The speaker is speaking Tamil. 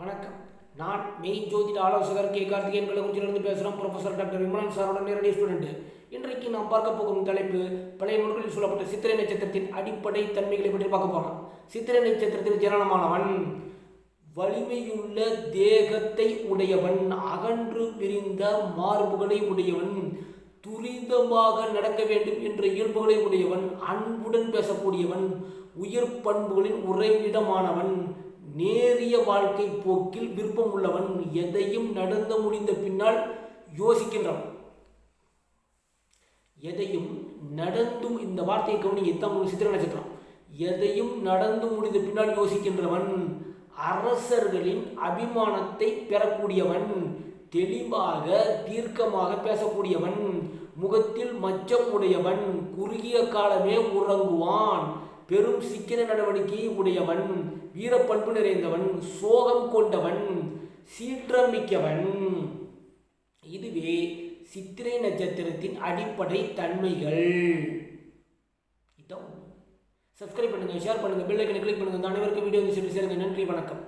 வணக்கம். நான் மெய் ஜோதிட ஆலோசகர் கே. கார்த்திகேயன் கள்ளக்குறிச்சியிலிருந்து பேசுகிறோம் ப்ரொஃபஸர் டாக்டர் விமலன் சாரோட நேரடி ஸ்டூடெண்ட் இன்றைக்கு நாம் பார்க்க போகும் தலைப்பு பழைய நூல்களில் சொல்லப்பட்ட சித்திரை நட்சத்திரத்தின் அடிப்படை தன்மைகளை பற்றி பார்க்க போகிறோம் சித்திரை நட்சத்திரத்தில் ஜனனமானவன் வலிமையுள்ள தேகத்தை உடையவன் அகன்று விரிந்த மார்புகளை உடையவன் துரிதமாக நடக்க வேண்டும் என்ற இயல்புகளை உடையவன் அன்புடன் பேசக்கூடியவன் உயிர் பண்புகளின் உறைவிடமானவன் நேரிய வாழ்க்கை போக்கில் விருப்பம் உள்ளவன் எதையும் நடந்து முடிந்த பின்னால் யோசிக்கின்றான். எதையும் நடந்தும் இந்த வார்த்தையை கவனிங்க இதான் சித்திர நட்சத்திரம். எதையும் நடந்து முடிந்த பின்னால் யோசிக்கின்றவன் அரசர்களின் அபிமானத்தை பெறக்கூடியவன் தெளிவாக தீர்க்கமாக பேசக்கூடியவன் முகத்தில் மச்சம் உடையவன் குறுகிய காலமே உறங்குவான். பெரும் சிக்கன நடவடிக்கை உடையவன் வீரப்பண்பு நிறைந்தவன் சோகம் கொண்டவன் சீற்றமிக்கவன். இதுவே சித்திரை நட்சத்திரத்தின் அடிப்படை தன்மைகள். இதான். சப்ஸ்கிரைப் பண்ணுங்கள் ஷேர் பண்ணுங்கள் பெல் ஐக்கனை கிளிக் பண்ணுங்கள் அனைவருக்கும் வீடியோ வந்து சேருங்க நன்றி வணக்கம்.